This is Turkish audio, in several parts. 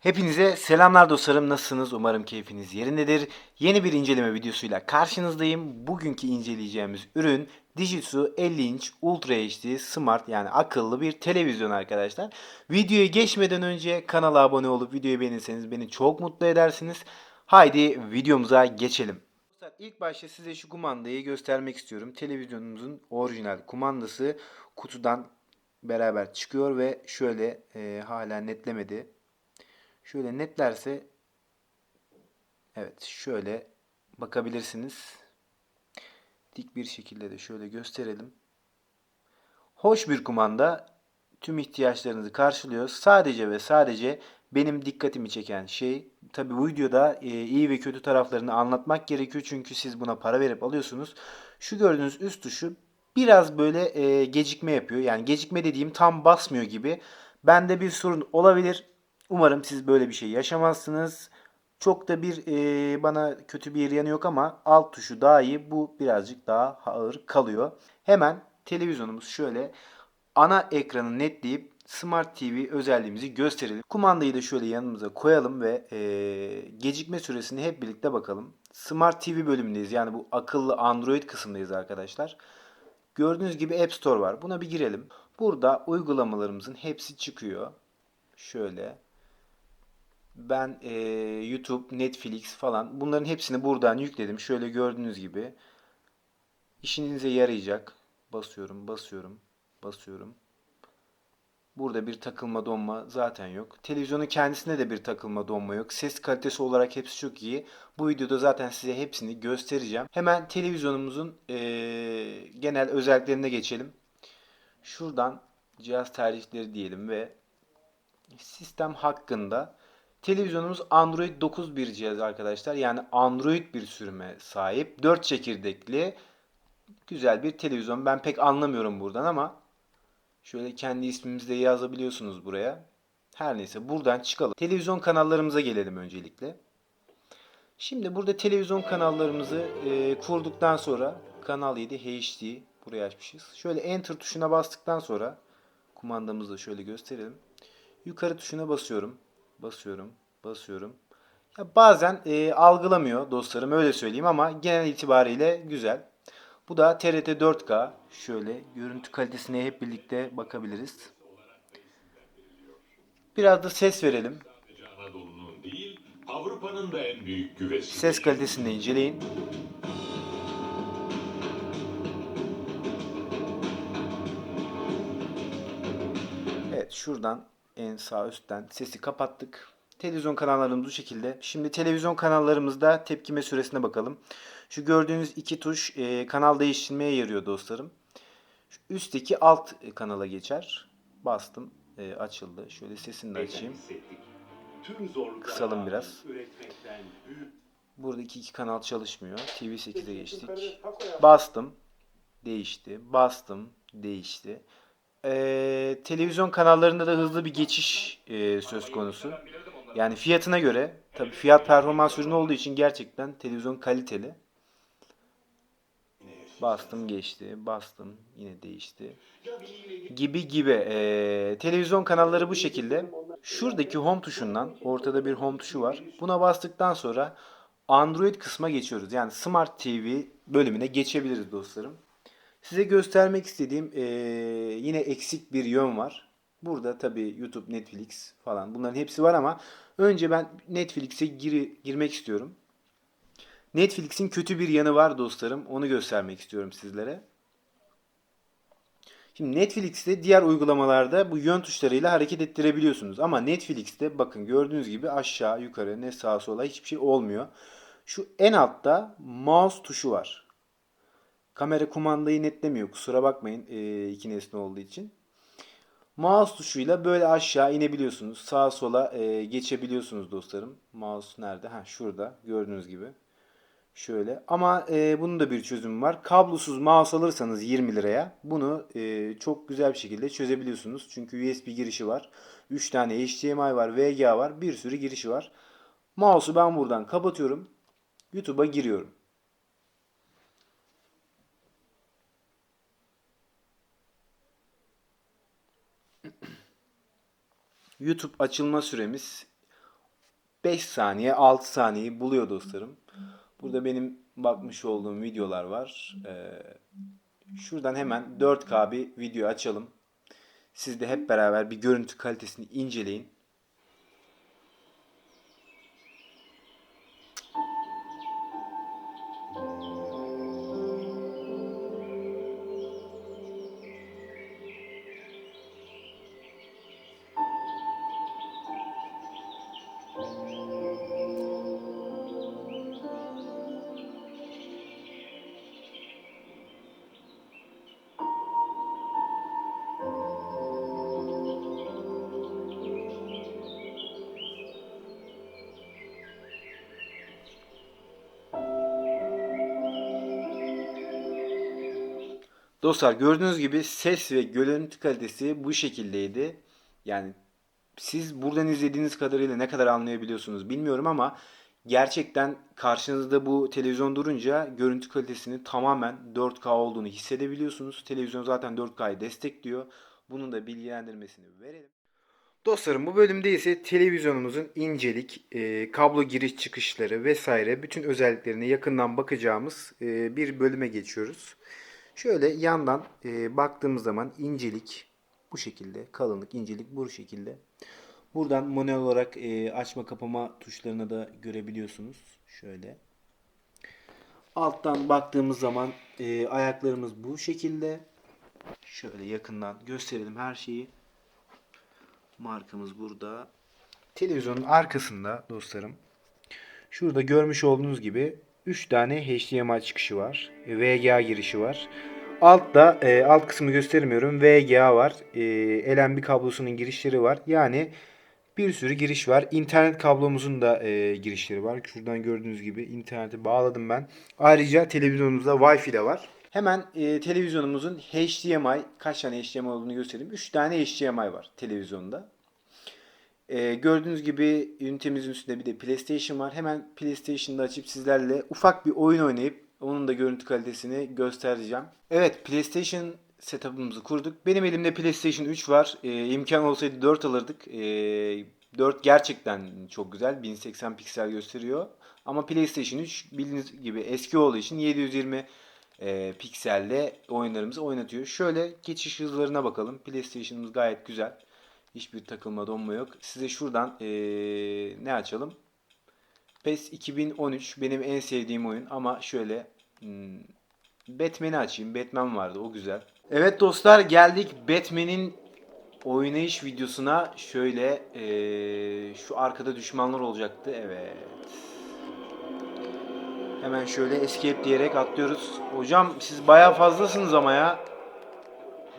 Hepinize selamlar dostlarım. Nasılsınız? Umarım keyfiniz yerindedir. Yeni bir inceleme videosuyla karşınızdayım. Bugünkü inceleyeceğimiz ürün Dijitsu 50 inç Ultra HD Smart yani akıllı bir televizyon arkadaşlar. Videoya geçmeden önce kanala abone olup videoyu beğenirseniz beni çok mutlu edersiniz. Haydi videomuza geçelim. İlk başta size şu kumandayı göstermek istiyorum. Televizyonumuzun orijinal kumandası kutudan beraber çıkıyor ve şöyle e, hala netlemedi. Şöyle netlerse evet şöyle bakabilirsiniz. Dik bir şekilde de şöyle gösterelim. Hoş bir kumanda tüm ihtiyaçlarınızı karşılıyor. Sadece ve sadece benim dikkatimi çeken şey tabi bu videoda e, iyi ve kötü taraflarını anlatmak gerekiyor. Çünkü siz buna para verip alıyorsunuz. Şu gördüğünüz üst tuşu biraz böyle e, gecikme yapıyor. Yani gecikme dediğim tam basmıyor gibi. Bende bir sorun olabilir. Umarım siz böyle bir şey yaşamazsınız. Çok da bir e, bana kötü bir yanı yok ama alt tuşu daha iyi. Bu birazcık daha ağır kalıyor. Hemen televizyonumuz şöyle ana ekranı netleyip Smart TV özelliğimizi gösterelim. Kumandayı da şöyle yanımıza koyalım ve e, gecikme süresini hep birlikte bakalım. Smart TV bölümündeyiz. Yani bu akıllı Android kısmındayız arkadaşlar. Gördüğünüz gibi App Store var. Buna bir girelim. Burada uygulamalarımızın hepsi çıkıyor. Şöyle. Ben e, YouTube, Netflix falan bunların hepsini buradan yükledim. Şöyle gördüğünüz gibi. İşinize yarayacak. Basıyorum, basıyorum, basıyorum. Burada bir takılma donma zaten yok. Televizyonun kendisinde de bir takılma donma yok. Ses kalitesi olarak hepsi çok iyi. Bu videoda zaten size hepsini göstereceğim. Hemen televizyonumuzun eee, genel özelliklerine geçelim. Şuradan cihaz tercihleri diyelim ve sistem hakkında televizyonumuz Android 9 bir cihaz arkadaşlar. Yani Android bir sürüme sahip. 4 çekirdekli güzel bir televizyon. Ben pek anlamıyorum buradan ama Şöyle kendi ismimizi de yazabiliyorsunuz buraya. Her neyse buradan çıkalım. Televizyon kanallarımıza gelelim öncelikle. Şimdi burada televizyon kanallarımızı e, kurduktan sonra Kanal 7 HD buraya açmışız. Şöyle Enter tuşuna bastıktan sonra kumandamızı da şöyle gösterelim. Yukarı tuşuna basıyorum. Basıyorum. Basıyorum. Ya bazen e, algılamıyor dostlarım öyle söyleyeyim ama genel itibariyle güzel. Bu da TRT 4K. Şöyle görüntü kalitesine hep birlikte bakabiliriz. Biraz da ses verelim. Değil, Avrupa'nın da en büyük güvesi. Ses kalitesini de inceleyin. Evet şuradan en sağ üstten sesi kapattık. Televizyon kanallarımız bu şekilde. Şimdi televizyon kanallarımızda tepkime süresine bakalım. Şu gördüğünüz iki tuş e, kanal değiştirmeye yarıyor dostlarım. Şu üstteki alt kanala geçer. Bastım e, açıldı. Şöyle sesini de açayım. Kısalım biraz. Buradaki iki kanal çalışmıyor. TV8'e geçtik. Bastım. Değişti. Bastım. Değişti. Ee, televizyon kanallarında da hızlı bir geçiş e, söz konusu. Yani fiyatına göre tabii fiyat performans ürünü olduğu için gerçekten televizyon kaliteli. Bastım geçti. Bastım yine değişti. Gibi gibi. Ee, televizyon kanalları bu şekilde. Şuradaki home tuşundan ortada bir home tuşu var. Buna bastıktan sonra Android kısma geçiyoruz. Yani Smart TV bölümüne geçebiliriz dostlarım. Size göstermek istediğim ee, yine eksik bir yön var. Burada tabii YouTube, Netflix falan bunların hepsi var ama önce ben Netflix'e gir- girmek istiyorum. Netflix'in kötü bir yanı var dostlarım. Onu göstermek istiyorum sizlere. Şimdi Netflix'te diğer uygulamalarda bu yön tuşlarıyla hareket ettirebiliyorsunuz. Ama Netflix'te bakın gördüğünüz gibi aşağı yukarı ne sağa sola hiçbir şey olmuyor. Şu en altta mouse tuşu var. Kamera kumandayı netlemiyor. Kusura bakmayın e, iki nesne olduğu için. Mouse tuşuyla böyle aşağı inebiliyorsunuz. Sağa sola e, geçebiliyorsunuz dostlarım. Mouse nerede? Ha şurada gördüğünüz gibi. Şöyle. Ama e, bunun da bir çözümü var. Kablosuz mouse alırsanız 20 liraya bunu e, çok güzel bir şekilde çözebiliyorsunuz. Çünkü USB girişi var. 3 tane HDMI var, VGA var. Bir sürü girişi var. Mouse'u ben buradan kapatıyorum. YouTube'a giriyorum. YouTube açılma süremiz 5 saniye 6 saniyeyi buluyor dostlarım. Burada benim bakmış olduğum videolar var. Ee, şuradan hemen 4K bir video açalım. Siz de hep beraber bir görüntü kalitesini inceleyin. Dostlar gördüğünüz gibi ses ve görüntü kalitesi bu şekildeydi. Yani siz buradan izlediğiniz kadarıyla ne kadar anlayabiliyorsunuz bilmiyorum ama gerçekten karşınızda bu televizyon durunca görüntü kalitesini tamamen 4K olduğunu hissedebiliyorsunuz. Televizyon zaten 4K'yı destekliyor. Bunun da bilgilendirmesini verelim. Dostlarım bu bölümde ise televizyonumuzun incelik, e, kablo giriş çıkışları vesaire bütün özelliklerine yakından bakacağımız e, bir bölüme geçiyoruz. Şöyle yandan e, baktığımız zaman incelik bu şekilde, kalınlık, incelik bu şekilde. Buradan manuel olarak e, açma kapama tuşlarını da görebiliyorsunuz. Şöyle. Alttan baktığımız zaman e, ayaklarımız bu şekilde. Şöyle yakından gösterelim her şeyi. Markamız burada. Televizyonun arkasında dostlarım. Şurada görmüş olduğunuz gibi 3 tane HDMI çıkışı var. E, VGA girişi var. Altta e, alt kısmı göstermiyorum. VGA var. E, LNB kablosunun girişleri var. Yani bir sürü giriş var. İnternet kablomuzun da e, girişleri var. Şuradan gördüğünüz gibi internete bağladım ben. Ayrıca televizyonumuzda Wi-Fi de var. Hemen e, televizyonumuzun HDMI kaç tane HDMI olduğunu göstereyim. 3 tane HDMI var televizyonda. E, gördüğünüz gibi ünitemizin üstünde bir de PlayStation var. Hemen PlayStation'da açıp sizlerle ufak bir oyun oynayıp onun da görüntü kalitesini göstereceğim. Evet PlayStation setup'ımızı kurduk. Benim elimde PlayStation 3 var. E, imkan olsaydı 4 alırdık. E, 4 gerçekten çok güzel. 1080 piksel gösteriyor. Ama PlayStation 3 bildiğiniz gibi eski olduğu için 720 e, pikselle oyunlarımızı oynatıyor. Şöyle geçiş hızlarına bakalım. PlayStation'ımız gayet güzel. Hiçbir takılma donma yok. Size şuradan e, ne açalım? PES 2013 benim en sevdiğim oyun ama şöyle hmm, Batman'i açayım. Batman vardı o güzel. Evet dostlar geldik Batman'in oynayış videosuna. Şöyle eee, şu arkada düşmanlar olacaktı. Evet. Hemen şöyle escape diyerek atlıyoruz. Hocam siz bayağı fazlasınız ama ya.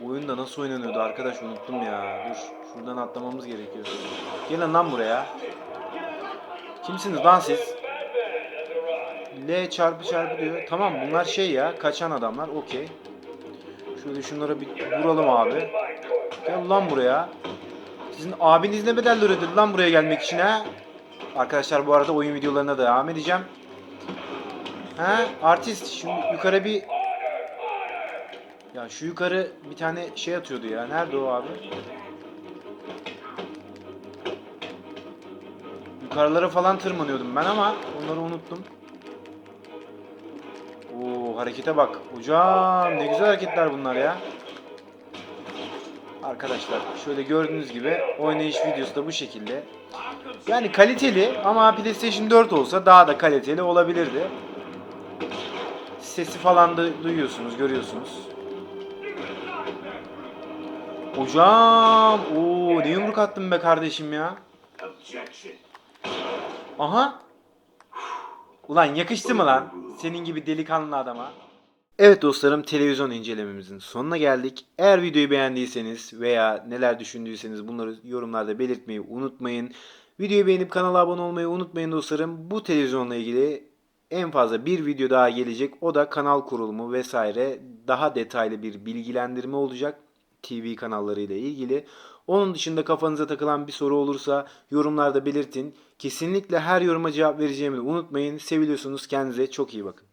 Bu oyunda nasıl oynanıyordu arkadaş unuttum ya. Dur şuradan atlamamız gerekiyor. Gelin lan buraya. Kimsiniz lan siz? L çarpı çarpı diyor. Tamam bunlar şey ya kaçan adamlar okey. Şöyle şunlara bir vuralım abi. Gel lan buraya. Sizin abiniz ne bedeller ödedi lan buraya gelmek için ha? Arkadaşlar bu arada oyun videolarına devam edeceğim. Ha artist şimdi yukarı bir ya şu yukarı bir tane şey atıyordu ya. Nerede o abi? Yukarılara falan tırmanıyordum ben ama onları unuttum. Oo harekete bak. Hocam ne güzel hareketler bunlar ya. Arkadaşlar şöyle gördüğünüz gibi oynayış videosu da bu şekilde. Yani kaliteli ama PlayStation 4 olsa daha da kaliteli olabilirdi. Sesi falan da duyuyorsunuz, görüyorsunuz. Hocam, o ne yumruk attın be kardeşim ya. Aha. Ulan yakıştı mı lan? Senin gibi delikanlı adama. Evet dostlarım televizyon incelememizin sonuna geldik. Eğer videoyu beğendiyseniz veya neler düşündüyseniz bunları yorumlarda belirtmeyi unutmayın. Videoyu beğenip kanala abone olmayı unutmayın dostlarım. Bu televizyonla ilgili en fazla bir video daha gelecek. O da kanal kurulumu vesaire daha detaylı bir bilgilendirme olacak. TV kanalları ile ilgili. Onun dışında kafanıza takılan bir soru olursa yorumlarda belirtin. Kesinlikle her yoruma cevap vereceğimi unutmayın. Seviliyorsunuz. Kendinize çok iyi bakın.